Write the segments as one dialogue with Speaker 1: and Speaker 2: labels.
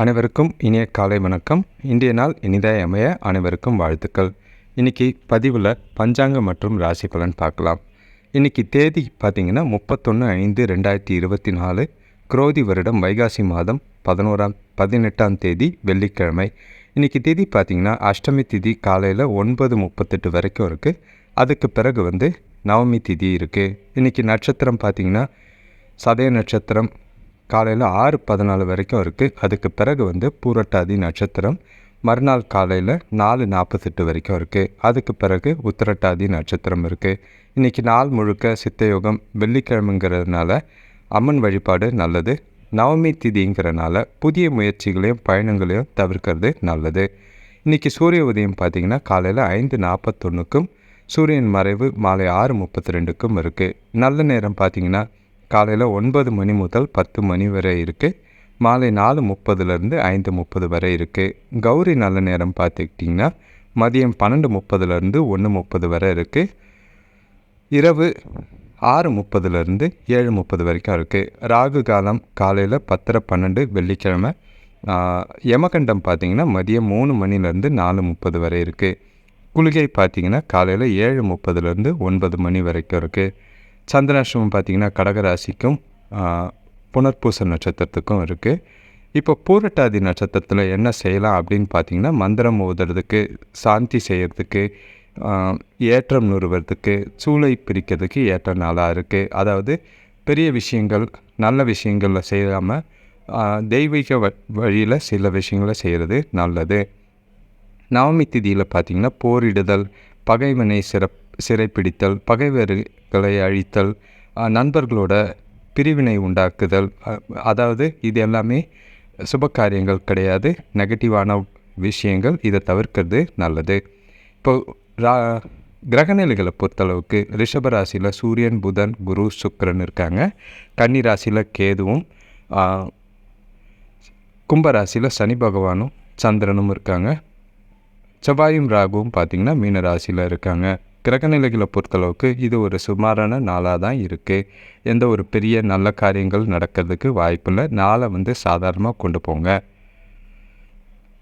Speaker 1: அனைவருக்கும் இனிய காலை வணக்கம். இன்றைய நாள் இனிதாய் அமைய அனைவருக்கும் வாழ்த்துக்கள். இன்றைக்கி பதிவில் பஞ்சாங்கம் மற்றும் ராசி பலன் பார்க்கலாம். இன்றைக்கி தேதி பார்த்திங்கன்னா முப்பத்தொன்று ஐந்து ரெண்டாயிரத்தி இருபத்தி நாலு குரோதி வருடம் வைகாசி மாதம் பதினோராம் பதினெட்டாம் தேதி வெள்ளிக்கிழமை. இன்றைக்கி தேதி பார்த்திங்கன்னா அஷ்டமி திதி காலையில் ஒன்பது முப்பத்தெட்டு வரைக்கும் இருக்குது அதுக்கு பிறகு வந்து நவமி திதி இருக்குது இன்றைக்கி நட்சத்திரம் பார்த்திங்கன்னா சதய நட்சத்திரம் காலையில் ஆறு பதினாலு வரைக்கும் இருக்குது அதுக்கு பிறகு வந்து பூரட்டாதி நட்சத்திரம் மறுநாள் காலையில் நாலு நாற்பத்தெட்டு வரைக்கும் இருக்குது அதுக்கு பிறகு உத்திரட்டாதி நட்சத்திரம் இருக்குது இன்றைக்கி நாள் முழுக்க சித்தயோகம் வெள்ளிக்கிழமைங்கிறதுனால அம்மன் வழிபாடு நல்லது. நவமி திதிங்கிறனால புதிய முயற்சிகளையும் பயணங்களையும் தவிர்க்கிறது நல்லது. இன்றைக்கி சூரிய உதயம் பார்த்திங்கன்னா காலையில் ஐந்து நாற்பத்தொன்றுக்கும் சூரியன் மறைவு மாலை ஆறு முப்பத்தி ரெண்டுக்கும் இருக்குது நல்ல நேரம் பார்த்திங்கன்னா காலையில் ஒன்பது மணி முதல் பத்து மணி வரை இருக்குது மாலை நாலு முப்பதுலேருந்து ஐந்து முப்பது வரை இருக்குது கௌரி நல்ல நேரம் பார்த்துக்கிட்டிங்கன்னா மதியம் பன்னெண்டு முப்பதுலேருந்து ஒன்று முப்பது வரை இருக்குது இரவு ஆறு முப்பதுலேருந்து ஏழு முப்பது வரைக்கும் இருக்குது ராகு காலம் காலையில் பத்தரை பன்னெண்டு வெள்ளிக்கிழமை. யமகண்டம் பார்த்திங்கன்னா மதியம் மூணு மணிலேருந்து நாலு முப்பது வரை இருக்குது குளிகை பார்த்திங்கன்னா காலையில் ஏழு முப்பதுலேருந்து ஒன்பது மணி வரைக்கும் இருக்குது சந்திராஷ்டமம் பார்த்திங்கன்னா கடகராசிக்கும் புனர்பூச நட்சத்திரத்துக்கும் இருக்குது இப்போ பூரட்டாதி நட்சத்திரத்தில் என்ன செய்யலாம் அப்படின்னு பார்த்தீங்கன்னா மந்திரம் ஓதுறதுக்கு சாந்தி செய்கிறதுக்கு ஏற்றம் நிறுவறதுக்கு சூளை பிரிக்கிறதுக்கு ஏற்ற நாளாக இருக்குது அதாவது பெரிய விஷயங்கள் நல்ல விஷயங்களில் செய்யாமல் தெய்வீக வ வழியில் சில விஷயங்களை செய்கிறது நல்லது. நவமி திதியில் பார்த்திங்கன்னா போரிடுதல் பகைவனை சிறப் சிறைப்பிடித்தல் பகைவர்களை அழித்தல் நண்பர்களோட பிரிவினை உண்டாக்குதல் அதாவது இது எல்லாமே சுப காரியங்கள் கிடையாது. நெகட்டிவான விஷயங்கள் இதை தவிர்க்கிறது நல்லது. இப்போ ரா கிரகநிலைகளை பொறுத்தளவுக்கு ரிஷபராசியில் சூரியன் புதன் குரு சுக்கரன் இருக்காங்க. கன்னி ராசியில் கேதுவும் கும்பராசியில் சனி பகவானும் சந்திரனும் இருக்காங்க. செவ்வாயும் ராகுவும் பார்த்திங்கன்னா மீன ராசியில் இருக்காங்க. கிரகநிலைகளை பொறுத்தளவுக்கு இது ஒரு சுமாரான நாளாக தான் இருக்குது எந்த ஒரு பெரிய நல்ல காரியங்கள் நடக்கிறதுக்கு வாய்ப்பில்லை. நாளை வந்து சாதாரணமாக கொண்டு போங்க.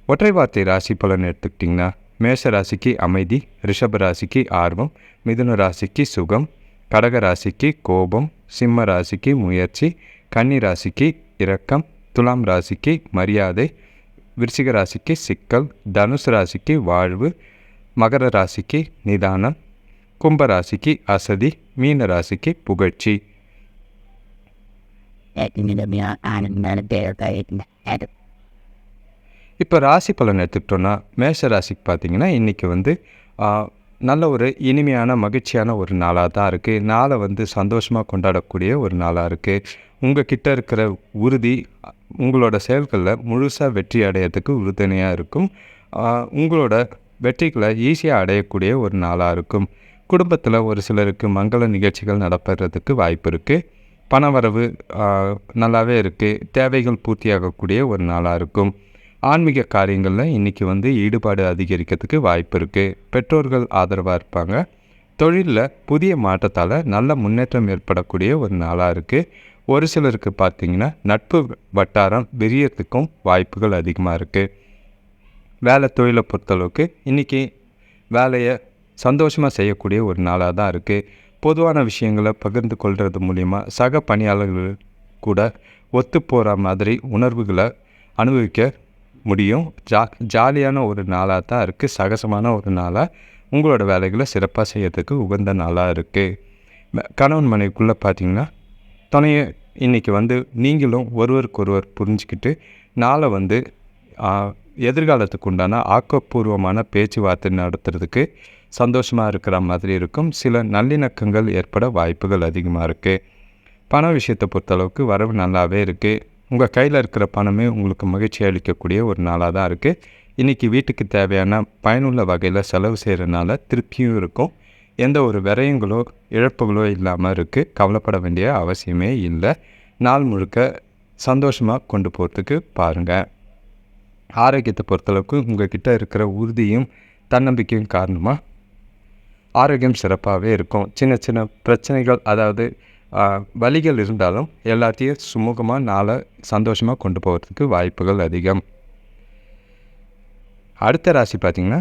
Speaker 1: ஒற்றை வார்த்தை ராசி பலன் எடுத்துக்கிட்டிங்கன்னா மேஷ ராசிக்கு அமைதி ரிஷப ராசிக்கு ஆர்வம் மிதுன ராசிக்கு சுகம் கடக ராசிக்கு கோபம் சிம்ம ராசிக்கு முயற்சி கன்னி ராசிக்கு இரக்கம் துலாம் ராசிக்கு மரியாதை விருச்சிக ராசிக்கு சிக்கல் தனுசு ராசிக்கு வாழ்வு மகர ராசிக்கு நிதானம் கும்பராசிக்கு அசதி மீன ராசிக்கு புகழ்ச்சி. இப்போ ராசி பலன் எடுத்துக்கிட்டோன்னா மேஷ ராசிக்கு பார்த்தீங்கன்னா இன்றைக்கி வந்து நல்ல ஒரு இனிமையான மகிழ்ச்சியான ஒரு நாளாக தான் இருக்குது நாளை வந்து சந்தோஷமாக கொண்டாடக்கூடிய ஒரு நாளாக இருக்குது உங்கள் கிட்ட இருக்கிற உறுதி உங்களோட செயல்களில் முழுசாக வெற்றி அடையிறதுக்கு உறுதுணையாக இருக்கும். உங்களோட வெற்றிகளை ஈஸியாக அடையக்கூடிய ஒரு நாளாக இருக்கும். குடும்பத்தில் ஒரு சிலருக்கு மங்கள நிகழ்ச்சிகள் நடப்படுறதுக்கு வாய்ப்பு இருக்குது பணவரவு நல்லாவே இருக்குது தேவைகள் பூர்த்தியாகக்கூடிய ஒரு நாளாக இருக்கும். ஆன்மீக காரியங்களில் இன்றைக்கி வந்து ஈடுபாடு அதிகரிக்கிறதுக்கு வாய்ப்பு இருக்குது பெற்றோர்கள் ஆதரவாக இருப்பாங்க. தொழிலில் புதிய மாற்றத்தால் நல்ல முன்னேற்றம் ஏற்படக்கூடிய ஒரு நாளாக இருக்குது ஒரு சிலருக்கு பார்த்திங்கன்னா நட்பு வட்டாரம் விரியறதுக்கும் வாய்ப்புகள் அதிகமாக இருக்குது வேலை தொழிலை பொறுத்தளவுக்கு இன்றைக்கி வேலையை சந்தோஷமாக செய்யக்கூடிய ஒரு நாளாக தான் இருக்குது பொதுவான விஷயங்களை பகிர்ந்து கொள்வது மூலிமா சக பணியாளர்கள் கூட ஒத்து போகிற மாதிரி உணர்வுகளை அனுபவிக்க முடியும். ஜா ஜாலியான ஒரு நாளாக தான் இருக்குது சகசமான ஒரு நாளாக உங்களோட வேலைகளை சிறப்பாக செய்யறதுக்கு உகந்த நாளாக இருக்குது கணவன் மனைவிக்குள்ளே பார்த்தீங்கன்னா துணையை இன்றைக்கி வந்து நீங்களும் ஒருவருக்கொருவர் புரிஞ்சுக்கிட்டு நாளை வந்து எதிர்காலத்துக்கு உண்டான ஆக்கப்பூர்வமான பேச்சுவார்த்தை நடத்துறதுக்கு சந்தோஷமாக இருக்கிற மாதிரி இருக்கும். சில நல்லிணக்கங்கள் ஏற்பட வாய்ப்புகள் அதிகமாக இருக்குது பண விஷயத்தை பொறுத்தளவுக்கு வரவு நல்லாவே இருக்குது உங்கள் கையில் இருக்கிற பணமே உங்களுக்கு மகிழ்ச்சி அளிக்கக்கூடிய ஒரு நாளாக தான் இருக்குது இன்றைக்கி வீட்டுக்கு தேவையான பயனுள்ள வகையில் செலவு செய்கிறனால திருப்தியும் இருக்கும். எந்த ஒரு விரயங்களோ இழப்புகளோ இல்லாமல் இருக்குது கவலைப்பட வேண்டிய அவசியமே இல்லை. நாள் முழுக்க சந்தோஷமாக கொண்டு போகிறதுக்கு பாருங்கள் ஆரோக்கியத்தை பொறுத்தளவுக்கு உங்கள் கிட்டே இருக்கிற உறுதியும் தன்னம்பிக்கையும் காரணமாக ஆரோக்கியம் சிறப்பாகவே இருக்கும். சின்ன சின்ன பிரச்சனைகள் அதாவது வழிகள் இருந்தாலும் எல்லாத்தையும் சுமூகமாக நாளை சந்தோஷமாக கொண்டு போகிறதுக்கு வாய்ப்புகள் அதிகம். அடுத்த ராசி பார்த்திங்கன்னா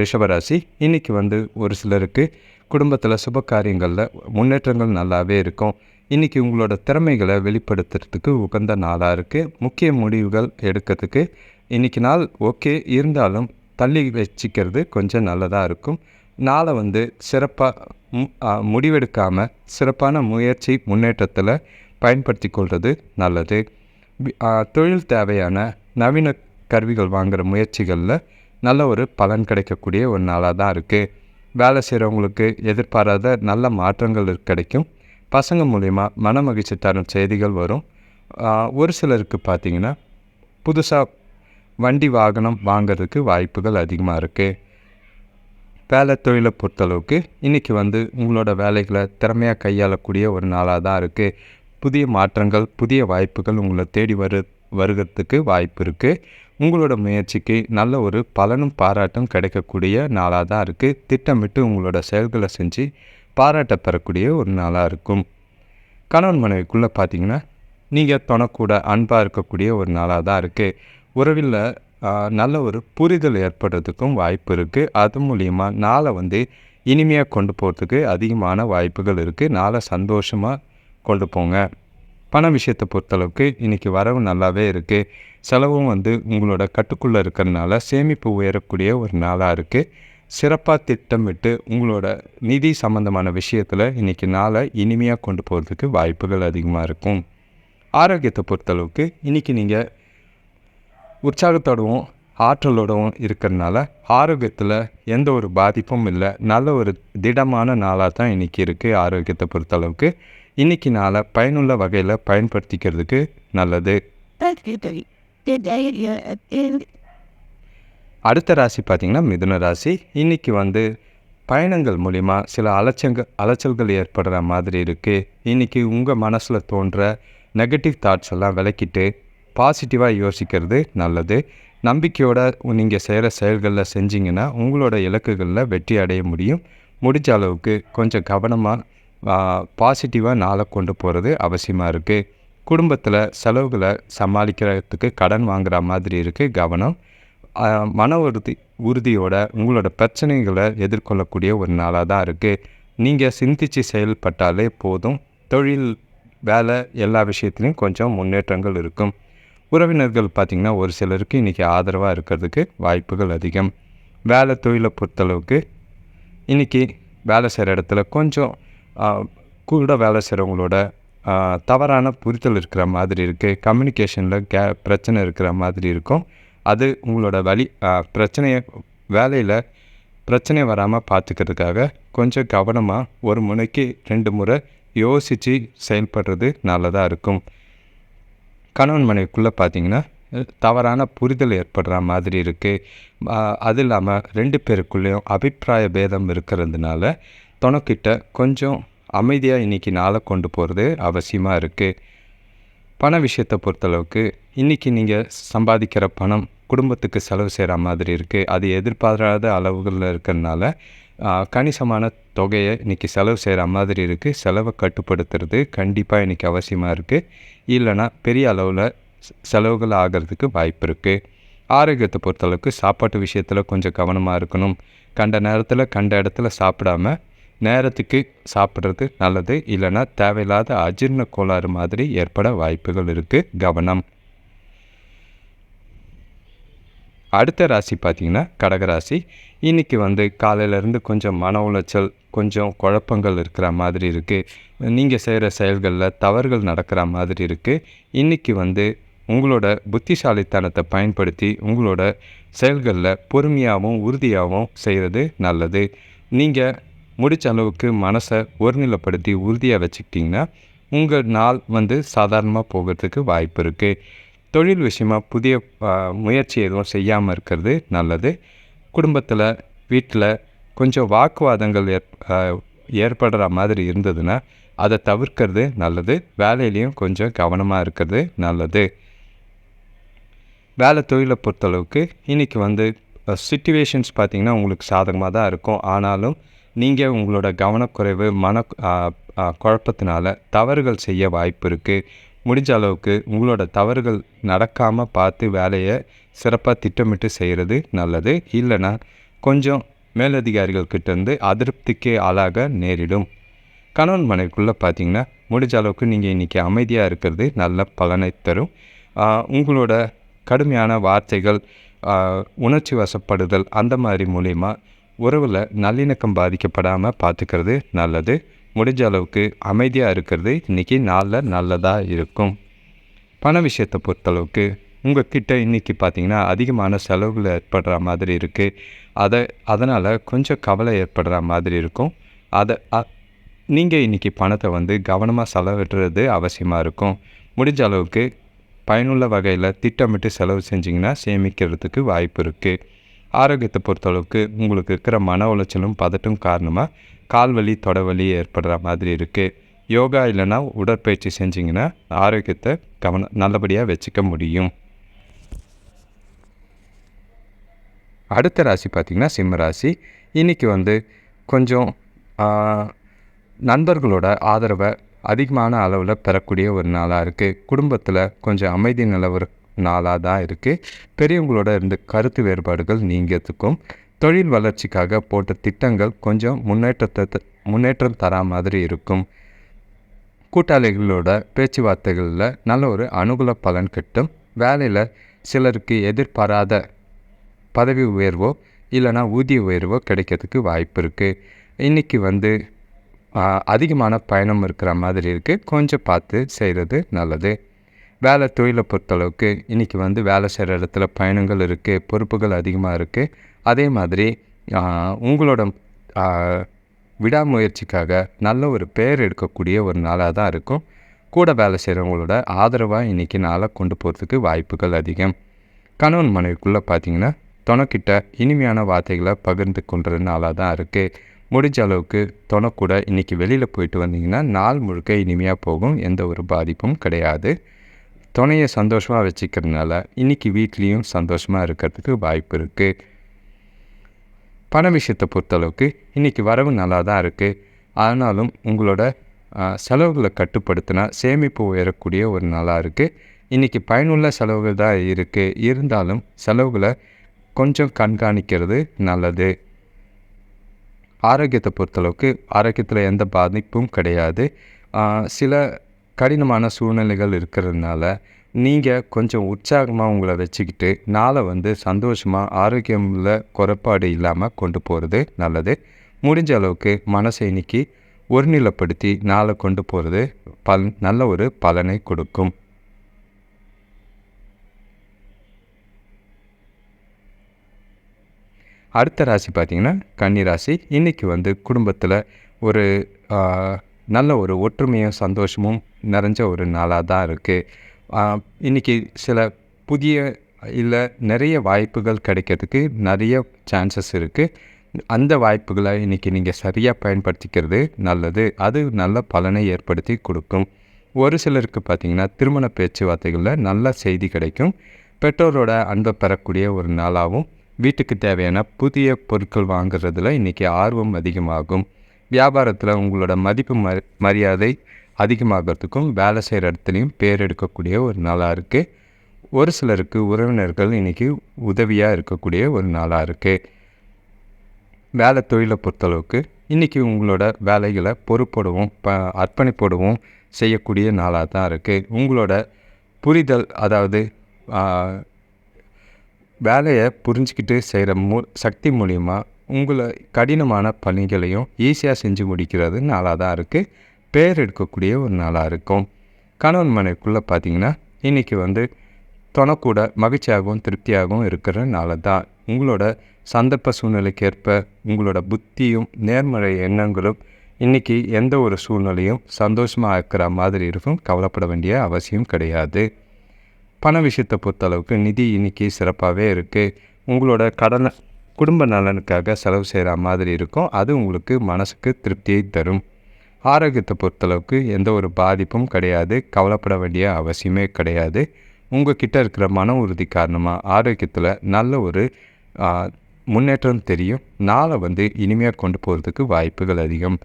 Speaker 1: ரிஷபராசி இன்றைக்கி வந்து ஒரு சிலருக்கு குடும்பத்தில் சுப காரியங்களில் முன்னேற்றங்கள் நல்லாவே இருக்கும். இன்றைக்கி உங்களோட திறமைகளை வெளிப்படுத்துறதுக்கு உகந்த நாளாக இருக்குது முக்கிய முடிவுகள் எடுக்கிறதுக்கு இன்றைக்கி நாள் ஓகே. இருந்தாலும் தள்ளி வச்சிக்கிறது கொஞ்சம் நல்லதாக இருக்கும். நாளை வந்து சிறப்பாக முடிவெடுக்காமல் சிறப்பான முயற்சி முன்னேற்றத்தில் பயன்படுத்தி கொள்வது நல்லது. தொழில் தேவையான நவீன கருவிகள் வாங்குகிற முயற்சிகளில் நல்ல ஒரு பலன் கிடைக்கக்கூடிய ஒரு நாளாக தான் இருக்குது வேலை செய்கிறவங்களுக்கு எதிர்பாராத நல்ல மாற்றங்கள் கிடைக்கும். பசங்க மூலிமா மன மகிழ்ச்சி தரும் செய்திகள் வரும். ஒரு சிலருக்கு பார்த்திங்கன்னா புதுசாக வண்டி வாகனம் வாங்குறதுக்கு வாய்ப்புகள் அதிகமாக இருக்குது வேலை தொழிலை பொறுத்தளவுக்கு இன்றைக்கி வந்து உங்களோட வேலைகளை திறமையாக கையாளக்கூடிய ஒரு நாளாக தான் இருக்குது புதிய மாற்றங்கள் புதிய வாய்ப்புகள் உங்களை தேடி வரு வருகிறதுக்கு வாய்ப்பு இருக்குது உங்களோட முயற்சிக்கு நல்ல ஒரு பலனும் பாராட்டும் கிடைக்கக்கூடிய நாளாக தான் இருக்குது திட்டமிட்டு உங்களோட செயல்களை செஞ்சு பாராட்ட பெறக்கூடிய ஒரு நாளாக இருக்கும். கணவன் மனைவிக்குள்ளே பார்த்தீங்கன்னா நீங்கள் தொணக்கூட அன்பாக இருக்கக்கூடிய ஒரு நாளாக தான் இருக்குது உறவில் நல்ல ஒரு புரிதல் ஏற்படுறதுக்கும் வாய்ப்பு இருக்குது அது மூலிமா நாளை வந்து இனிமையாக கொண்டு போகிறதுக்கு அதிகமான வாய்ப்புகள் இருக்குது நாளை சந்தோஷமாக கொண்டு போங்க. பண விஷயத்தை பொறுத்தளவுக்கு இன்றைக்கி வரவு நல்லாவே இருக்குது செலவும் வந்து உங்களோட கட்டுக்குள்ளே இருக்கிறனால சேமிப்பு உயரக்கூடிய ஒரு நாளாக இருக்குது சிறப்பாக திட்டமிட்டு உங்களோட நிதி சம்பந்தமான விஷயத்தில் இன்றைக்கி நாளை இனிமையாக கொண்டு போகிறதுக்கு வாய்ப்புகள் அதிகமாக இருக்கும். ஆரோக்கியத்தை பொறுத்தளவுக்கு இன்றைக்கி நீங்கள் உற்சாகத்தோடவும் ஆற்றலோடவும் இருக்கிறனால ஆரோக்கியத்தில் எந்த ஒரு பாதிப்பும் இல்லை. நல்ல ஒரு திடமான நாளாக தான் இன்றைக்கி இருக்குது ஆரோக்கியத்தை பொறுத்தளவுக்கு. இன்றைக்கி நாளை பயனுள்ள வகையில் பயன்படுத்திக்கிறதுக்கு நல்லது. அடுத்த ராசி பார்த்திங்கன்னா மிதுன ராசி. இன்றைக்கி வந்து பயணங்கள் மூலிமா சில அலைச்சங்க அலைச்சல்கள் ஏற்படுற மாதிரி இருக்குது இன்றைக்கி உங்கள் மனசில் தோன்ற நெகட்டிவ் தாட்ஸ் எல்லாம் விளக்கிட்டு பாசிட்டிவாக யோசிக்கிறது நல்லது. நம்பிக்கையோட நீங்கள் செய்கிற செயல்களில் செஞ்சிங்கன்னா உங்களோட இலக்குகளில் வெற்றி அடைய முடியும். முடிஞ்ச அளவுக்கு கொஞ்சம் கவனமாக பாசிட்டிவாக நாளை கொண்டு போகிறது அவசியமாக இருக்குது குடும்பத்தில் செலவுகளை சமாளிக்கிறதுக்கு கடன் வாங்குகிற மாதிரி இருக்குது கவனம். மன உறுதி உறுதியோட உங்களோட பிரச்சனைகளை எதிர்கொள்ளக்கூடிய ஒரு நாளாக தான் இருக்குது நீங்கள் சிந்தித்து செயல்பட்டாலே போதும். தொழில் வேலை எல்லா விஷயத்துலையும் கொஞ்சம் முன்னேற்றங்கள் இருக்கும். உறவினர்கள் பார்த்திங்கன்னா ஒரு சிலருக்கு இன்றைக்கி ஆதரவாக இருக்கிறதுக்கு வாய்ப்புகள் அதிகம். வேலை தொழிலை பொறுத்தளவுக்கு இன்றைக்கி வேலை செய்கிற இடத்துல கொஞ்சம் கூட வேலை செய்கிறவங்களோட தவறான புரிதல் இருக்கிற மாதிரி இருக்குது கம்யூனிகேஷனில் கே பிரச்சனை இருக்கிற மாதிரி இருக்கும். அது உங்களோட வழி பிரச்சனையை வேலையில் பிரச்சனை வராமல் பார்த்துக்கிறதுக்காக கொஞ்சம் கவனமாக ஒரு முறைக்கு ரெண்டு முறை யோசித்து செயல்படுறது நல்லதாக இருக்கும். கணவன் மனைவிக்குள்ளே பார்த்தீங்கன்னா தவறான புரிதல் ஏற்படுற மாதிரி இருக்குது அது இல்லாமல் ரெண்டு பேருக்குள்ளேயும் அபிப்பிராய பேதம் இருக்கிறதுனால துணக்கிட்ட கொஞ்சம் அமைதியாக இன்றைக்கி நாளை கொண்டு போகிறது அவசியமாக இருக்குது பண விஷயத்தை பொறுத்தளவுக்கு இன்றைக்கி நீங்கள் சம்பாதிக்கிற பணம் குடும்பத்துக்கு செலவு செய்கிற மாதிரி இருக்குது அது எதிர்பாராத அளவுகளில் இருக்கிறதுனால கணிசமான தொகையை இன்றைக்கி செலவு செய்கிற மாதிரி இருக்குது செலவை கட்டுப்படுத்துறது கண்டிப்பாக இன்றைக்கி அவசியமாக இருக்குது இல்லைன்னா பெரிய அளவில் செலவுகள் ஆகிறதுக்கு வாய்ப்பு இருக்குது ஆரோக்கியத்தை பொறுத்தளவுக்கு சாப்பாட்டு விஷயத்தில் கொஞ்சம் கவனமாக இருக்கணும். கண்ட நேரத்தில் கண்ட இடத்துல சாப்பிடாம நேரத்துக்கு சாப்பிட்றது நல்லது. இல்லைன்னா தேவையில்லாத அஜீர்ண கோளாறு மாதிரி ஏற்பட வாய்ப்புகள் இருக்குது கவனம். அடுத்த ராசி பார்த்தீங்கன்னா கடகராசி இன்றைக்கி வந்து காலையிலேருந்து கொஞ்சம் மன உளைச்சல் கொஞ்சம் குழப்பங்கள் இருக்கிற மாதிரி இருக்குது நீங்கள் செய்கிற செயல்களில் தவறுகள் நடக்கிற மாதிரி இருக்குது இன்றைக்கி வந்து உங்களோட புத்திசாலித்தனத்தை பயன்படுத்தி உங்களோட செயல்களில் பொறுமையாகவும் உறுதியாகவும் செய்கிறது நல்லது. நீங்கள் முடிச்ச அளவுக்கு மனசை ஒருநிலைப்படுத்தி உறுதியாக வச்சுக்கிட்டிங்கன்னா உங்கள் நாள் வந்து சாதாரணமாக போகிறதுக்கு வாய்ப்பு இருக்குது தொழில் விஷயமா புதிய முயற்சி எதுவும் செய்யாமல் இருக்கிறது நல்லது. குடும்பத்தில் வீட்டில் கொஞ்சம் வாக்குவாதங்கள் ஏற் ஏற்படுற மாதிரி இருந்ததுன்னா அதை தவிர்க்கிறது நல்லது. வேலையிலையும் கொஞ்சம் கவனமாக இருக்கிறது நல்லது. வேலை தொழிலை பொறுத்தளவுக்கு இன்றைக்கி வந்து சுச்சுவேஷன்ஸ் பார்த்திங்கன்னா உங்களுக்கு சாதகமாக தான் இருக்கும். ஆனாலும் நீங்கள் உங்களோட கவனக்குறைவு மன குழப்பத்தினால தவறுகள் செய்ய வாய்ப்பு இருக்குது முடிஞ்ச அளவுக்கு உங்களோட தவறுகள் நடக்காமல் பார்த்து வேலையை சிறப்பாக திட்டமிட்டு செய்கிறது நல்லது. இல்லைன்னா கொஞ்சம் மேலதிகாரிகள் கிட்டேருந்து அதிருப்திக்கு ஆளாக நேரிடும். கணவன் மனைவிக்குள்ளே பார்த்தீங்கன்னா முடிஞ்ச அளவுக்கு நீங்கள் இன்றைக்கி அமைதியாக இருக்கிறது நல்ல பலனை தரும். உங்களோட கடுமையான வார்த்தைகள் உணர்ச்சி வசப்படுதல் அந்த மாதிரி மூலிமா உறவில் நல்லிணக்கம் பாதிக்கப்படாமல் பார்த்துக்கிறது நல்லது. முடிஞ்ச அளவுக்கு அமைதியாக இருக்கிறது இன்றைக்கி நாளில் நல்லதாக இருக்கும். பண விஷயத்தை பொறுத்தளவுக்கு உங்கள் கிட்டே இன்றைக்கி பார்த்தீங்கன்னா அதிகமான செலவுகள் ஏற்படுற மாதிரி இருக்குது அதை அதனால் கொஞ்சம் கவலை ஏற்படுற மாதிரி இருக்கும். அதை நீங்கள் இன்றைக்கி பணத்தை வந்து கவனமாக செலவிடுறது அவசியமாக இருக்கும். முடிஞ்ச அளவுக்கு பயனுள்ள வகையில் திட்டமிட்டு செலவு செஞ்சிங்கன்னா சேமிக்கிறதுக்கு வாய்ப்பு இருக்குது ஆரோக்கியத்தை பொறுத்தளவுக்கு உங்களுக்கு இருக்கிற மன உளைச்சலும் பதட்டும் காரணமாக கால் வலி தொடவலி ஏற்படுற மாதிரி இருக்குது யோகா இல்லைன்னா உடற்பயிற்சி செஞ்சிங்கன்னா ஆரோக்கியத்தை கவன நல்லபடியாக வச்சுக்க முடியும். அடுத்த ராசி பார்த்திங்கன்னா சிம்ம ராசி. இன்றைக்கி வந்து கொஞ்சம் நண்பர்களோட ஆதரவை அதிகமான அளவில் பெறக்கூடிய ஒரு நாளாக இருக்குது குடும்பத்தில் கொஞ்சம் அமைதி நிலவர நாளாக தான் இருக்குது பெரியவங்களோட இருந்து கருத்து வேறுபாடுகள் நீங்கிறதுக்கும் தொழில் வளர்ச்சிக்காக போட்ட திட்டங்கள் கொஞ்சம் முன்னேற்றத்தை த- முன்னேற்றம் தரா மாதிரி இருக்கும். கூட்டாளிகளோட பேச்சுவார்த்தைகளில் நல்ல ஒரு அனுகூல பலன் கிட்டும். வேலையில் சிலருக்கு எதிர்பாராத பதவி உயர்வோ இல்லைனா ஊதிய உயர்வோ கிடைக்கிறதுக்கு வாய்ப்பு இருக்குது இன்றைக்கி வந்து அதிகமான பயணம் இருக்கிற மாதிரி இருக்குது கொஞ்சம் பார்த்து செய்கிறது நல்லது. வேலை தொழிலை பொறுத்தளவுக்கு இன்றைக்கி வந்து வேலை செய்கிற இடத்துல பயணங்கள் இருக்குது பொறுப்புகள் அதிகமாக இருக்குது அதே மாதிரி உங்களோட விடாமுயற்சிக்காக நல்ல ஒரு பெயர் எடுக்கக்கூடிய ஒரு நாளாக தான் இருக்கும். கூட வேலை செய்கிறவங்களோட ஆதரவாக இன்றைக்கி நாளாக கொண்டு போகிறதுக்கு வாய்ப்புகள் அதிகம். கணவன் மனைவிக்குள்ளே பார்த்தீங்கன்னா தொணக்கிட்ட இனிமையான வார்த்தைகளை பகிர்ந்து கொள்கிற நாளாக தான் இருக்குது முடிஞ்ச அளவுக்கு தொணக்கூட இன்றைக்கி வெளியில் போயிட்டு வந்தீங்கன்னா நாள் முழுக்க இனிமையாக போகும். எந்த ஒரு பாதிப்பும் கிடையாது. துணையை சந்தோஷமாக வச்சுக்கிறதுனால இன்றைக்கி வீட்லேயும் சந்தோஷமாக இருக்கிறதுக்கு வாய்ப்பு இருக்குது பண விஷயத்தை பொறுத்தளவுக்கு இன்றைக்கி வரவு நல்லா தான் இருக்குது ஆனாலும் உங்களோட செலவுகளை கட்டுப்படுத்தினா சேமிப்பு உயரக்கூடிய ஒரு நாளாக இருக்குது இன்றைக்கி பயனுள்ள செலவுகள் தான் இருக்குது இருந்தாலும் செலவுகளை கொஞ்சம் கண்காணிக்கிறது நல்லது. ஆரோக்கியத்தை பொறுத்தளவுக்கு ஆரோக்கியத்தில் எந்த பாதிப்பும் கிடையாது. சில கடினமான சூழ்நிலைகள் இருக்கிறதுனால நீங்கள் கொஞ்சம் உற்சாகமாக உங்களை வச்சுக்கிட்டு நாளை வந்து சந்தோஷமாக ஆரோக்கியமில் குறைபாடு இல்லாமல் கொண்டு போகிறது நல்லது. முடிஞ்ச அளவுக்கு மனசை இன்னைக்கு ஒருநிலைப்படுத்தி நாளை கொண்டு போகிறது பல் நல்ல ஒரு பலனை கொடுக்கும். அடுத்த ராசி பார்த்திங்கன்னா கன்னி ராசி. இன்றைக்கி வந்து குடும்பத்தில் ஒரு நல்ல ஒரு ஒற்றுமையும் சந்தோஷமும் நிறைஞ்ச ஒரு நாளாக தான் இருக்குது இன்றைக்கி சில புதிய இல்லை நிறைய வாய்ப்புகள் கிடைக்கிறதுக்கு நிறைய சான்சஸ் இருக்குது அந்த வாய்ப்புகளை இன்றைக்கி நீங்கள் சரியாக பயன்படுத்திக்கிறது நல்லது. அது நல்ல பலனை ஏற்படுத்தி கொடுக்கும். ஒரு சிலருக்கு பார்த்திங்கன்னா திருமண பேச்சுவார்த்தைகளில் நல்ல செய்தி கிடைக்கும். பெற்றோரோட அன்பை பெறக்கூடிய ஒரு நாளாகவும் வீட்டுக்கு தேவையான புதிய பொருட்கள் வாங்குறதுல இன்றைக்கி ஆர்வம் அதிகமாகும். வியாபாரத்தில் உங்களோட மதிப்பு ம மரியாதை அதிகமாகிறதுக்கும் வேலை செய்கிற இடத்துலையும் பேர் எடுக்கக்கூடிய ஒரு நாளாக இருக்குது ஒரு சிலருக்கு உறவினர்கள் இன்றைக்கி உதவியாக இருக்கக்கூடிய ஒரு நாளாக இருக்குது வேலை தொழிலை பொறுத்தளவுக்கு இன்றைக்கி உங்களோட வேலைகளை பொறுப்போடவும் ப அர்ப்பணிப்போடவும் செய்யக்கூடிய நாளாக தான் இருக்குது உங்களோட புரிதல் அதாவது வேலையை புரிஞ்சுக்கிட்டு செய்கிற மூ சக்தி மூலிமா உங்களை கடினமான பணிகளையும் ஈஸியாக செஞ்சு முடிக்கிறது நாளாக தான் இருக்குது பேர் எடுக்கக்கூடிய ஒரு நாளாக இருக்கும். கணவன் மனைவிக்குள்ளே பார்த்தீங்கன்னா இன்றைக்கி வந்து தொணக்கூட மகிழ்ச்சியாகவும் திருப்தியாகவும் இருக்கிற நாளை தான். உங்களோட சந்தர்ப்ப சூழ்நிலைக்கு ஏற்ப உங்களோட புத்தியும் நேர்மறை எண்ணங்களும் இன்றைக்கி எந்த ஒரு சூழ்நிலையும் சந்தோஷமாக இருக்கிற மாதிரி இருக்கும். கவலைப்பட வேண்டிய அவசியம் கிடையாது. பண விஷயத்தை பொறுத்தளவுக்கு நிதி இன்னைக்கு சிறப்பாகவே இருக்குது உங்களோட கடனை குடும்ப நலனுக்காக செலவு செய்கிற மாதிரி இருக்கும். அது உங்களுக்கு மனசுக்கு திருப்தியை தரும். ஆரோக்கியத்தை பொறுத்தளவுக்கு எந்த ஒரு பாதிப்பும் கிடையாது. கவலைப்பட வேண்டிய அவசியமே கிடையாது. உங்கள் கிட்டே இருக்கிற மன உறுதி காரணமாக ஆரோக்கியத்தில் நல்ல ஒரு முன்னேற்றம் தெரியும். நாளை வந்து இனிமையாக கொண்டு போகிறதுக்கு வாய்ப்புகள் அதிகம்.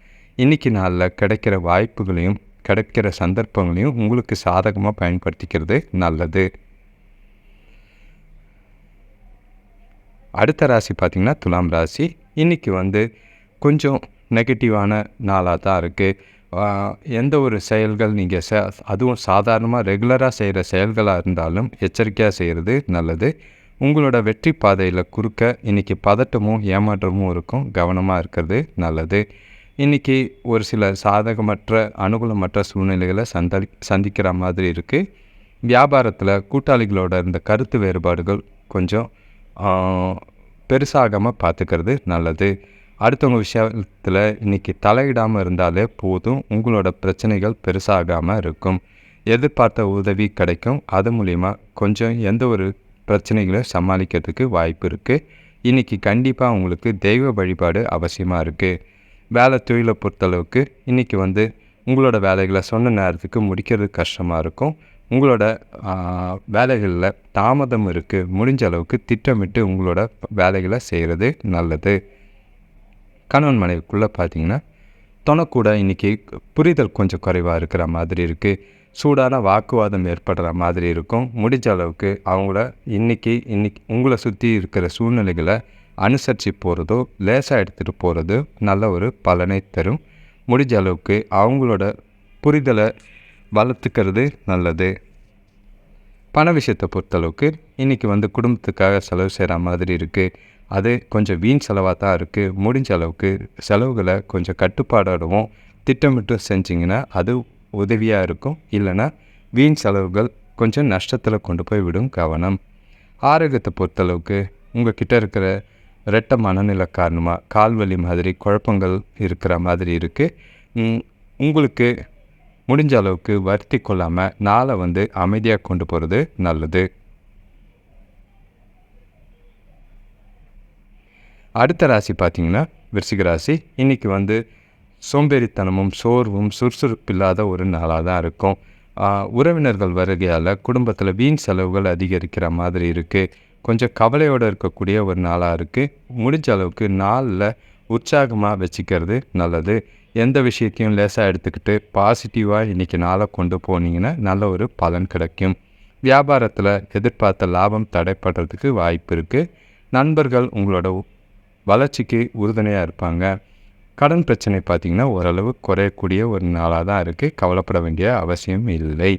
Speaker 1: இன்றைக்கி நாளில் கிடைக்கிற வாய்ப்புகளையும் கிடைக்கிற சந்தர்ப்பங்களையும் உங்களுக்கு சாதகமாக பயன்படுத்திக்கிறது நல்லது. அடுத்த ராசி பார்த்திங்கன்னா துலாம் ராசி. இன்றைக்கி வந்து கொஞ்சம் நெகட்டிவான நாளாக தான் இருக்குது எந்த ஒரு செயல்கள் நீங்கள் ச அதுவும் சாதாரணமாக ரெகுலராக செய்கிற செயல்களாக இருந்தாலும் எச்சரிக்கையாக செய்கிறது நல்லது. உங்களோட வெற்றி பாதையில் குறுக்க இன்றைக்கி பதட்டமும் ஏமாற்றமும் இருக்கும். கவனமாக இருக்கிறது நல்லது. இன்றைக்கி ஒரு சில சாதகமற்ற அனுகூலமற்ற சூழ்நிலைகளை சந்தி சந்திக்கிற மாதிரி இருக்குது வியாபாரத்தில் கூட்டாளிகளோட இருந்த கருத்து வேறுபாடுகள் கொஞ்சம் பெருசாகாமல் பார்த்துக்கிறது நல்லது. அடுத்தவங்க விஷயத்தில் இன்றைக்கி தலையிடாமல் இருந்தாலே போதும். உங்களோட பிரச்சனைகள் பெருசாகாமல் இருக்கும். எதிர்பார்த்த உதவி கிடைக்கும். அது மூலிமா கொஞ்சம் எந்த ஒரு பிரச்சனைகளை சமாளிக்கிறதுக்கு வாய்ப்பு இருக்குது இன்றைக்கி கண்டிப்பாக உங்களுக்கு தெய்வ வழிபாடு அவசியமாக இருக்குது வேலை தொழிலை பொறுத்தளவுக்கு இன்றைக்கி வந்து உங்களோட வேலைகளை சொன்ன நேரத்துக்கு முடிக்கிறது கஷ்டமாக இருக்கும். உங்களோட வேலைகளில் தாமதம் இருக்குது முடிஞ்ச அளவுக்கு திட்டமிட்டு உங்களோட வேலைகளை செய்கிறது நல்லது. கணவன் மனைவிக்குள்ளே பார்த்தீங்கன்னா தொணக்கூட இன்றைக்கி புரிதல் கொஞ்சம் குறைவாக இருக்கிற மாதிரி இருக்குது சூடான வாக்குவாதம் ஏற்படுற மாதிரி இருக்கும். முடிஞ்ச அளவுக்கு அவங்கள இன்றைக்கி இன்னைக்கு உங்களை சுற்றி இருக்கிற சூழ்நிலைகளை அனுசரித்து போகிறதோ லேசாக எடுத்துகிட்டு போகிறது நல்ல ஒரு பலனை தரும். முடிஞ்ச அளவுக்கு அவங்களோட புரிதலை வளர்த்துக்கிறது நல்லது. பண விஷயத்தை பொறுத்தளவுக்கு இன்றைக்கி வந்து குடும்பத்துக்காக செலவு செய்கிற மாதிரி இருக்குது அது கொஞ்சம் வீண் செலவாக தான் இருக்குது முடிஞ்ச அளவுக்கு செலவுகளை கொஞ்சம் கட்டுப்பாடோடவும் திட்டமிட்டு செஞ்சிங்கன்னா அது உதவியாக இருக்கும். இல்லைன்னா வீண் செலவுகள் கொஞ்சம் நஷ்டத்தில் கொண்டு போய் விடும் கவனம். ஆரோக்கியத்தை பொறுத்தளவுக்கு உங்கள் கிட்டே இருக்கிற ரெட்ட மனநிலை காரணமாக கால்வலி மாதிரி குழப்பங்கள் இருக்கிற மாதிரி இருக்குது உங்களுக்கு முடிஞ்ச அளவுக்கு வருத்தி கொள்ளாமல் நாளை வந்து அமைதியாக கொண்டு போகிறது நல்லது. அடுத்த ராசி பார்த்திங்கன்னா விருச்சிக ராசி. இன்றைக்கி வந்து சோம்பேறித்தனமும் சோர்வும் சுறுசுறுப்பு இல்லாத ஒரு நாளாக தான் இருக்கும். உறவினர்கள் வருகையால் குடும்பத்தில் வீண் செலவுகள் அதிகரிக்கிற மாதிரி இருக்குது கொஞ்சம் கவலையோடு இருக்கக்கூடிய ஒரு நாளாக இருக்குது முடிஞ்ச அளவுக்கு நாளில் உற்சாகமாக வச்சுக்கிறது நல்லது. எந்த விஷயத்தையும் லேசாக எடுத்துக்கிட்டு பாசிட்டிவாக இன்றைக்கி நாளை கொண்டு போனீங்கன்னா நல்ல ஒரு பலன் கிடைக்கும். வியாபாரத்தில் எதிர்பார்த்த லாபம் தடைப்படுறதுக்கு வாய்ப்பு இருக்குது நண்பர்கள் உங்களோட வளர்ச்சிக்கு உறுதுணையாக இருப்பாங்க. கடன் பிரச்சனை பார்த்திங்கன்னா ஓரளவு குறையக்கூடிய ஒரு நாளாக தான் இருக்குது கவலைப்பட வேண்டிய அவசியம் இல்லை.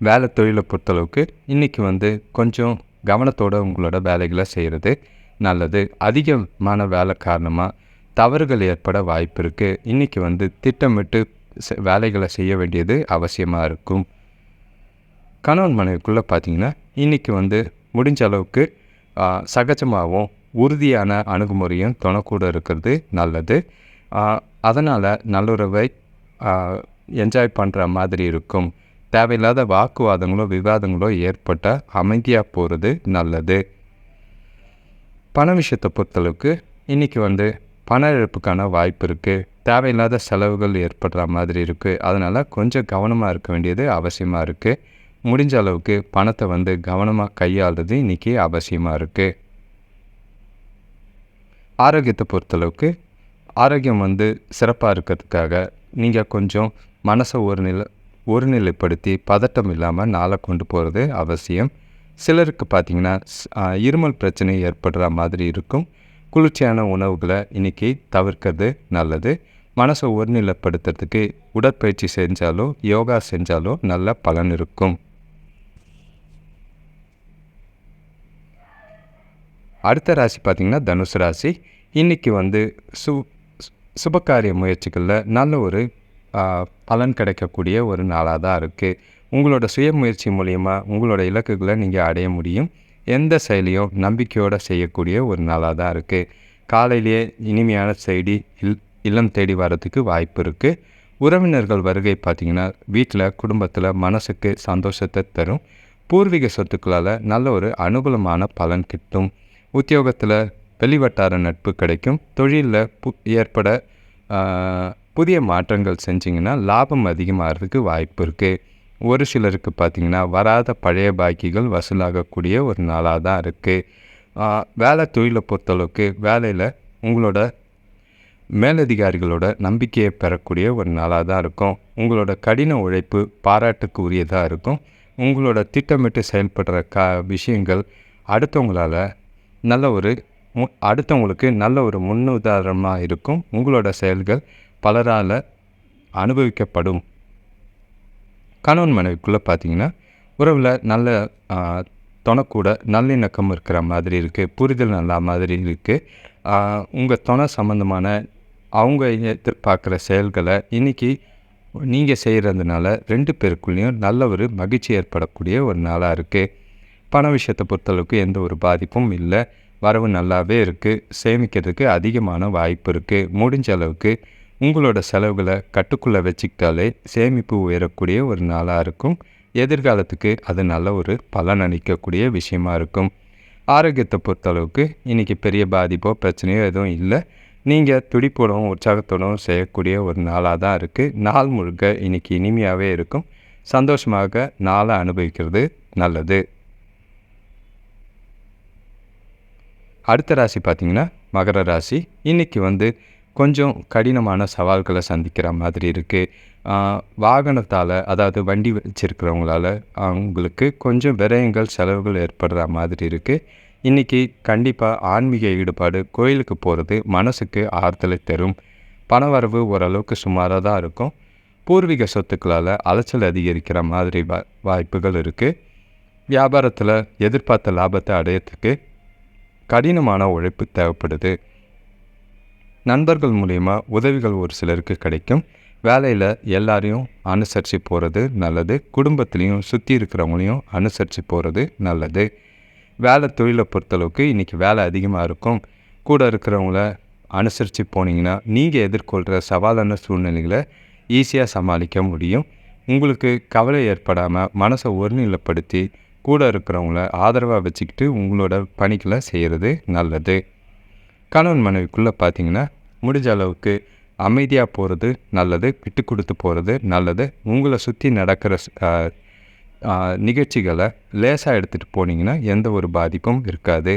Speaker 1: வேலை தொழிலை பொறுத்தளவுக்கு இன்றைக்கி வந்து கொஞ்சம் கவனத்தோடு உங்களோட வேலைகளை செய்கிறது நல்லது. அதிகமான வேலை காரணமாக தவறுகள் ஏற்பட வாய்ப்பு இருக்குது இன்றைக்கி வந்து திட்டமிட்டு வேலைகளை செய்ய வேண்டியது அவசியமாக இருக்கும். கணவன் மனைவிக்குள்ளே பார்த்திங்கன்னா இன்றைக்கி வந்து முடிஞ்ச அளவுக்கு சகஜமாகவும் உறுதியான அணுகுமுறையும் துணக்கூட இருக்கிறது நல்லது. அதனால் நல்லுறவை என்ஜாய் பண்ணுற மாதிரி இருக்கும். தேவையில்லாத வாக்குவாதங்களோ விவாதங்களோ ஏற்பட்ட அமைதியாக போகிறது நல்லது. பண விஷயத்தை பொறுத்தளவுக்கு இன்றைக்கி வந்து பண இழப்புக்கான வாய்ப்பு இருக்குது தேவையில்லாத செலவுகள் ஏற்படுற மாதிரி இருக்குது அதனால் கொஞ்சம் கவனமாக இருக்க வேண்டியது அவசியமாக இருக்குது முடிஞ்ச அளவுக்கு பணத்தை வந்து கவனமாக கையாளுறது இன்றைக்கி அவசியமாக இருக்குது ஆரோக்கியத்தை பொறுத்தளவுக்கு ஆரோக்கியம் வந்து சிறப்பாக இருக்கிறதுக்காக நீங்கள் கொஞ்சம் மனசை ஒரு நிலை ஒருநிலைப்படுத்தி பதட்டம் இல்லாமல் நாளை கொண்டு போகிறது அவசியம். சிலருக்கு பார்த்திங்கன்னா இருமல் பிரச்சனை ஏற்படுற மாதிரி இருக்கும். குளிர்ச்சியான உணவுகளை இன்றைக்கி தவிர்க்கிறது நல்லது. மனசை ஒருநிலைப்படுத்துறதுக்கு உடற்பயிற்சி செஞ்சாலோ யோகா செஞ்சாலோ நல்ல பலன் இருக்கும். அடுத்த ராசி பார்த்திங்கன்னா தனுசு ராசி. இன்றைக்கி வந்து சு சுபகாரிய முயற்சிகளில் நல்ல ஒரு பலன் கிடைக்கக்கூடிய ஒரு நாளாக தான் இருக்குது உங்களோட சுய முயற்சி மூலிமா உங்களோட இலக்குகளை நீங்கள் அடைய முடியும். எந்த செயலியும் நம்பிக்கையோடு செய்யக்கூடிய ஒரு நாளாக தான் இருக்குது காலையிலேயே இனிமையான செய்தி இல் இல்லம் தேடி வர்றதுக்கு வாய்ப்பு இருக்குது உறவினர்கள் வருகை பார்த்திங்கன்னா வீட்டில் குடும்பத்தில் மனசுக்கு சந்தோஷத்தை தரும். பூர்வீக சொத்துக்களால் நல்ல ஒரு அனுகூலமான பலன் கிட்டும். உத்தியோகத்தில் வெளிவட்டார நட்பு கிடைக்கும். தொழிலில் பு ஏற்பட புதிய மாற்றங்கள் செஞ்சிங்கன்னா லாபம் அதிகமாகிறதுக்கு வாய்ப்பு இருக்குது ஒரு சிலருக்கு பார்த்திங்கன்னா வராத பழைய பாக்கிகள் வசூலாகக்கூடிய ஒரு நாளாக தான் இருக்குது வேலை தொழிலை பொறுத்தளவுக்கு வேலையில் உங்களோட மேலதிகாரிகளோட நம்பிக்கையை பெறக்கூடிய ஒரு நாளாக தான் இருக்கும். உங்களோட கடின உழைப்பு பாராட்டுக்கு உரியதாக இருக்கும். உங்களோட திட்டமிட்டு செயல்படுற க விஷயங்கள் அடுத்தவங்களால் நல்ல ஒரு அடுத்தவங்களுக்கு நல்ல ஒரு முன்னுதாரணமாக இருக்கும். உங்களோட செயல்கள் பலரால் அனுபவிக்கப்படும். கணவன் மனைவிக்குள்ளே பார்த்தீங்கன்னா உறவில் நல்ல துணைக்கூட நல்லிணக்கம் இருக்கிற மாதிரி இருக்குது புரிதல் நல்ல மாதிரி இருக்குது உங்கள் துணை சம்மந்தமான அவங்க எதிர்பார்க்குற செயல்களை இன்றைக்கி நீங்கள் செய்கிறதுனால ரெண்டு பேருக்குள்ளேயும் நல்ல ஒரு மகிழ்ச்சி ஏற்படக்கூடிய ஒரு நாளாக இருக்குது பண விஷயத்தை பொறுத்தளவுக்கு எந்த ஒரு பாதிப்பும் இல்லை. வரவு நல்லாவே இருக்குது சேமிக்கிறதுக்கு அதிகமான வாய்ப்பு இருக்குது முடிஞ்ச அளவுக்கு உங்களோட செலவுகளை கட்டுக்குள்ளே வச்சுக்கிட்டாலே சேமிப்பு உயரக்கூடிய ஒரு நாளாக இருக்கும். எதிர்காலத்துக்கு அது நல்ல ஒரு பலன் அளிக்கக்கூடிய விஷயமா இருக்கும். ஆரோக்கியத்தை பொறுத்தளவுக்கு இன்றைக்கி பெரிய பாதிப்போ பிரச்சனையோ எதுவும் இல்லை. நீங்கள் துடிப்போடவும் உற்சாகத்தோடவும் செய்யக்கூடிய ஒரு நாளாக தான் இருக்குது நாள் முழுக்க இன்றைக்கி இனிமையாகவே இருக்கும். சந்தோஷமாக நாளை அனுபவிக்கிறது நல்லது. அடுத்த ராசி பார்த்திங்கன்னா மகர ராசி. இன்றைக்கி வந்து கொஞ்சம் கடினமான சவால்களை சந்திக்கிற மாதிரி இருக்குது வாகனத்தால் அதாவது வண்டி வச்சிருக்கிறவங்களால அவங்களுக்கு கொஞ்சம் விரயங்கள் செலவுகள் ஏற்படுற மாதிரி இருக்குது இன்றைக்கி கண்டிப்பாக ஆன்மீக ஈடுபாடு கோயிலுக்கு போகிறது மனசுக்கு ஆறுதலை தரும். பணவரவு ஓரளவுக்கு சுமாராக தான் இருக்கும். பூர்வீக சொத்துக்களால் அலைச்சல் அதிகரிக்கிற மாதிரி வா வாய்ப்புகள் இருக்குது வியாபாரத்தில் எதிர்பார்த்த லாபத்தை அடையிறதுக்கு கடினமான உழைப்பு தேவைப்படுது. நண்பர்கள் மூலிமா உதவிகள் ஒரு சிலருக்கு கிடைக்கும். வேலையில் எல்லாரையும் அனுசரித்து போகிறது நல்லது. குடும்பத்துலேயும் சுற்றி இருக்கிறவங்களையும் அனுசரித்து போகிறது நல்லது. வேலை தொழிலை பொறுத்தளவுக்கு இன்றைக்கி வேலை அதிகமாக இருக்கும். கூட இருக்கிறவங்கள அனுசரித்து போனீங்கன்னா நீங்கள் எதிர்கொள்கிற சவாலான சூழ்நிலைகளை ஈஸியாக சமாளிக்க முடியும். உங்களுக்கு கவலை ஏற்படாமல் மனசை ஒருநிலைப்படுத்தி கூட இருக்கிறவங்கள ஆதரவாக வச்சுக்கிட்டு உங்களோட பணிகளை செய்கிறது நல்லது. கணவன் மனைவிக்குள்ளே பார்த்தீங்கன்னா முடிஞ்ச அளவுக்கு அமைதியாக போகிறது நல்லது விட்டு கொடுத்து போகிறது நல்லது. உங்களை சுற்றி நடக்கிற நிகழ்ச்சிகளை லேசாக எடுத்துகிட்டு போனீங்கன்னா எந்த ஒரு பாதிப்பும் இருக்காது.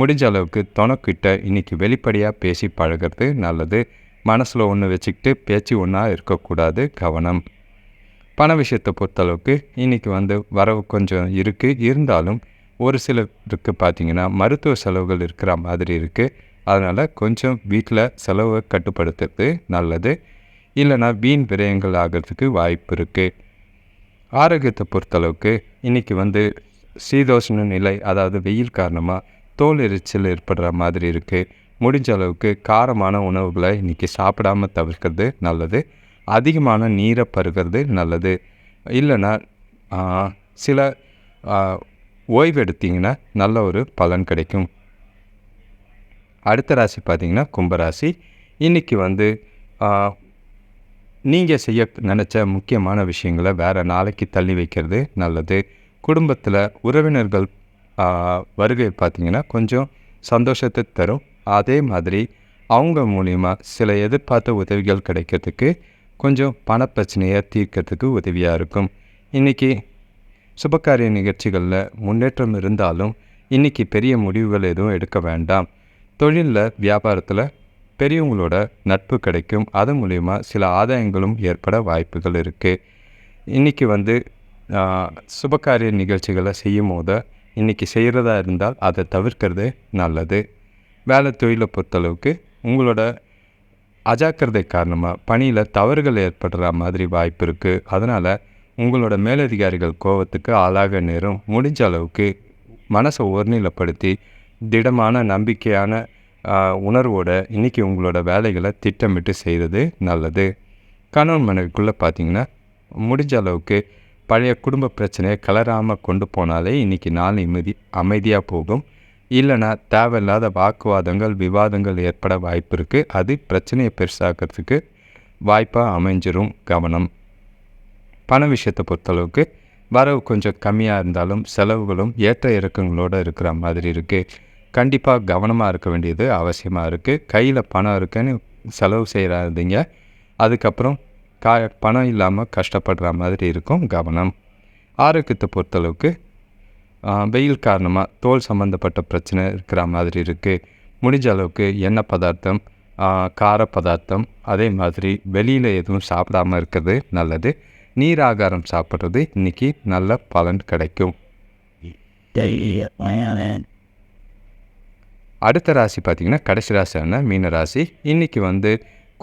Speaker 1: முடிஞ்ச அளவுக்கு தொணக்கிட்ட இன்றைக்கி வெளிப்படையாக பேசி பழகிறது நல்லது. மனசில் ஒன்று வச்சுக்கிட்டு பேச்சு ஒன்றா இருக்கக்கூடாது கவனம். பண விஷயத்தை பொறுத்தளவுக்கு இன்றைக்கி வந்து வரவு கொஞ்சம் இருக்குது இருந்தாலும் ஒரு சிலருக்கு பார்த்திங்கன்னா மருத்துவ செலவுகள் இருக்கிற மாதிரி இருக்குது அதனால் கொஞ்சம் வீட்டில் செலவை கட்டுப்படுத்துறது நல்லது. இல்லைனா வீண் விரயங்கள் ஆகிறதுக்கு வாய்ப்பு இருக்குது ஆரோக்கியத்தை பொறுத்தளவுக்கு இன்றைக்கி வந்து சீதோஷ்ண நிலை அதாவது வெயில் காரணமாக தோல் எரிச்சல் ஏற்படுற மாதிரி இருக்குது முடிஞ்ச அளவுக்கு காரமான உணவுகளை இன்றைக்கி சாப்பிடாமல் தவிர்க்கிறது நல்லது. அதிகமான நீரை பருகிறது நல்லது. இல்லைன்னா சில ஓய்வு எடுத்திங்கன்னா நல்ல ஒரு பலன் கிடைக்கும். அடுத்த ராசி பார்த்திங்கன்னா கும்பராசி. இன்றைக்கி வந்து நீங்கள் செய்ய நினச்ச முக்கியமான விஷயங்களை வேறு நாளைக்கு தள்ளி வைக்கிறது நல்லது. குடும்பத்தில் உறவினர்கள் வருகை பார்த்திங்கன்னா கொஞ்சம் சந்தோஷத்தை தரும். அதே மாதிரி அவங்க மூலிமா சில எதிர்பார்த்த உதவிகள் கிடைக்கிறதுக்கு கொஞ்சம் பணப்பிரச்சனையை தீர்க்கிறதுக்கு உதவியாக இருக்கும். இன்றைக்கி சுபகாரிய நிகழ்ச்சிகளில் முன்னேற்றம் இருந்தாலும் இன்றைக்கி பெரிய முடிவுகள் எதுவும் எடுக்க வேண்டாம். தொழிலில் வியாபாரத்தில் பெரியவங்களோட நட்பு கிடைக்கும். அது மூலிமா சில ஆதாயங்களும் ஏற்பட வாய்ப்புகள் இருக்குது இன்றைக்கி வந்து சுபகாரிய நிகழ்ச்சிகளை செய்யும் போது இன்றைக்கி செய்கிறதா இருந்தால் அதை தவிர்க்கிறது நல்லது. வேலை தொழிலை பொறுத்தளவுக்கு உங்களோட அஜாக்கிரதை காரணமாக பணியில் தவறுகள் ஏற்படுற மாதிரி வாய்ப்பு இருக்குது அதனால் உங்களோட மேலதிகாரிகள் கோபத்துக்கு ஆளாக நேரும் முடிஞ்ச அளவுக்கு மனசை ஒருநிலைப்படுத்தி திடமான நம்பிக்கையான உணர்வோட இன்றைக்கி உங்களோட வேலைகளை திட்டமிட்டு செய்கிறது நல்லது. கணவன் மனைவிக்குள்ளே பார்த்தீங்கன்னா முடிஞ்ச அளவுக்கு பழைய குடும்ப பிரச்சனையை கலராமல் கொண்டு போனாலே இன்றைக்கி நாள் நிம்மதி அமைதியாக போகும். இல்லைனா தேவையில்லாத வாக்குவாதங்கள் விவாதங்கள் ஏற்பட வாய்ப்பு இருக்குது அது பிரச்சனையை பெருசாக்கிறதுக்கு வாய்ப்பாக அமைஞ்சிரும் கவனம். பண விஷயத்தை பொறுத்தளவுக்கு வரவு கொஞ்சம் கம்மியாக இருந்தாலும் செலவுகளும் ஏற்ற இறக்கங்களோடு இருக்கிற மாதிரி இருக்குது கண்டிப்பாக கவனமாக இருக்க வேண்டியது அவசியமாக இருக்குது கையில் பணம் இருக்குன்னு செலவு செய்கிறாதீங்க அதுக்கப்புறம் கா பணம் இல்லாமல் கஷ்டப்படுற மாதிரி இருக்கும் கவனம். ஆரோக்கியத்தை பொறுத்தளவுக்கு வெயில் காரணமாக தோல் சம்மந்தப்பட்ட பிரச்சனை இருக்கிற மாதிரி இருக்குது முடிஞ்ச அளவுக்கு எண்ணெய் பதார்த்தம் கார பதார்த்தம் அதே மாதிரி வெளியில் எதுவும் சாப்பிடாம இருக்கிறது நல்லது. நீர் ஆகாரம் சாப்பிட்றது இன்றைக்கி நல்ல பலன் கிடைக்கும். அடுத்த ராசி பார்த்திங்கன்னா கடைசி ராசியான மீன ராசி. இன்றைக்கி வந்து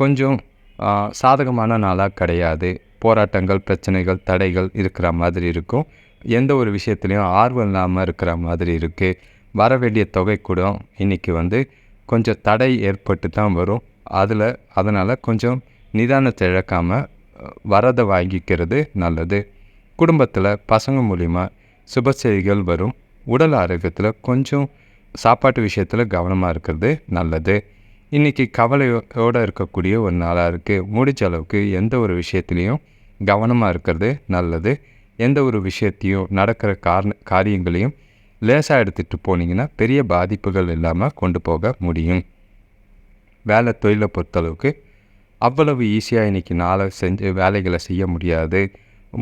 Speaker 1: கொஞ்சம் சாதகமான நாளாக கிடையாது. போராட்டங்கள் பிரச்சனைகள் தடைகள் இருக்கிற மாதிரி இருக்கும். எந்த ஒரு விஷயத்துலையும் ஆர்வம் இல்லாமல் இருக்கிற மாதிரி இருக்குது வர வேண்டிய தொகை கூட இன்றைக்கி வந்து கொஞ்சம் தடை ஏற்பட்டு தான் வரும். அதில் அதனால் கொஞ்சம் நிதானத்தை இழக்காமல் வரதை வாங்கிக்கிறது நல்லது. குடும்பத்தில் பசங்க மூலிமா சுப செய்திகள் வரும். உடல் ஆரோக்கியத்தில் கொஞ்சம் சாப்பாட்டு விஷயத்தில் கவனமாக இருக்கிறது நல்லது. இன்றைக்கி கவலையோடு இருக்கக்கூடிய ஒரு நாளாக இருக்குது முடிஞ்ச அளவுக்கு எந்த ஒரு விஷயத்துலேயும் கவனமாக இருக்கிறது நல்லது. எந்த ஒரு விஷயத்தையும் நடக்கிற காரண காரியங்களையும் லேசாக எடுத்துகிட்டு போனீங்கன்னா பெரிய பாதிப்புகள் இல்லாமல் கொண்டு போக முடியும். வேலை தொழிலை பொறுத்தளவுக்கு அவ்வளவு ஈஸியாக இன்றைக்கி நாளை செஞ்சு வேலைகளை செய்ய முடியாது.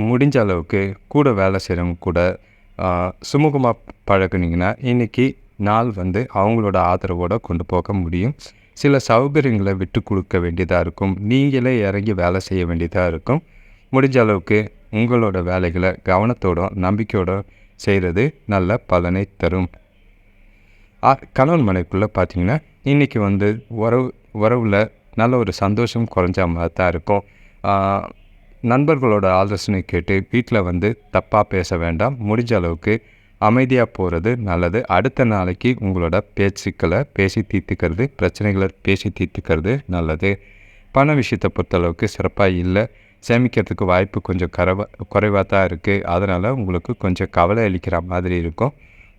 Speaker 1: முடிஞ்ச அளவுக்கு கூட வேலை செய்கிறவங்க கூட சுமூகமாக பழகுனீங்கன்னா இன்றைக்கி நாள் வந்து அவங்களோட ஆதரவோடு கொண்டு போக முடியும். சில சௌகரியங்களை விட்டு கொடுக்க வேண்டியதாக இருக்கும். நீங்களே இறங்கி வேலை செய்ய வேண்டியதாக இருக்கும். முடிஞ்ச அளவுக்கு உங்களோட வேலைகளை கவனத்தோட நம்பிக்கையோட செய்கிறது நல்ல பலனை தரும். கணவன் மனைக்குள்ளே பார்த்தீங்கன்னா இன்றைக்கி வந்து உறவு உறவில் நல்ல ஒரு சந்தோஷம் குறைஞ்ச மாதிரி தான் இருக்கும். நண்பர்களோட ஆலோசனை கேட்டு வீட்டில் வந்து தப்பாக பேச வேண்டாம். முடிஞ்ச அளவுக்கு அமைதியாக போகிறது நல்லது. அடுத்த நாளைக்கு உங்களோட பேச்சுக்களை பேசி தீர்த்துக்கிறது பிரச்சனைகளை பேசி தீர்த்துக்கிறது நல்லது. பண விஷயத்தை பொறுத்தளவுக்கு சிறப்பாக இல்லை. சேமிக்கிறதுக்கு வாய்ப்பு கொஞ்சம் கரவ குறைவாக தான் இருக்குது அதனால் உங்களுக்கு கொஞ்சம் கவலை அளிக்கிற மாதிரி இருக்கும்.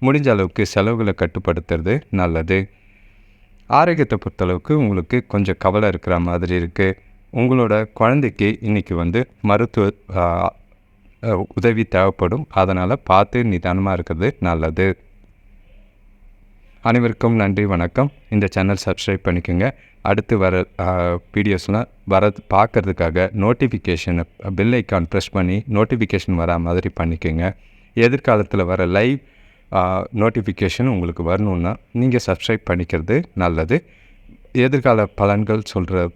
Speaker 1: முடிஞ்ச அளவுக்கு செலவுகளை கட்டுப்படுத்துறது நல்லது. ஆரோக்கியத்தை பொறுத்தளவுக்கு உங்களுக்கு கொஞ்சம் கவலை இருக்கிற மாதிரி இருக்குது உங்களோட குழந்தைக்கு இன்றைக்கி வந்து மருத்துவ உதவி தேவைப்படும். அதனால் பார்த்து நிதானமாக இருக்கிறது நல்லது. அனைவருக்கும் நன்றி வணக்கம். இந்த சேனல் சப்ஸ்கிரைப் பண்ணிக்கோங்க. அடுத்து வர வீடியோஸ்லாம் வர பார்க்குறதுக்காக நோட்டிஃபிகேஷனை பெல் ஐக்கான் ப்ரெஸ் பண்ணி நோட்டிஃபிகேஷன் வர மாதிரி பண்ணிக்கோங்க. எதிர்காலத்தில் வர லைவ் நோட்டிஃபிகேஷன் உங்களுக்கு வரணுன்னா நீங்கள் சப்ஸ்கிரைப் பண்ணிக்கிறது நல்லது. எதிர்கால பலன்கள் சொல்கிற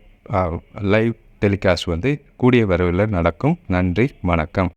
Speaker 1: லைவ் டெலிகாஸ்ட் வந்து கூடிய வரவில் நடக்கும். நன்றி வணக்கம்.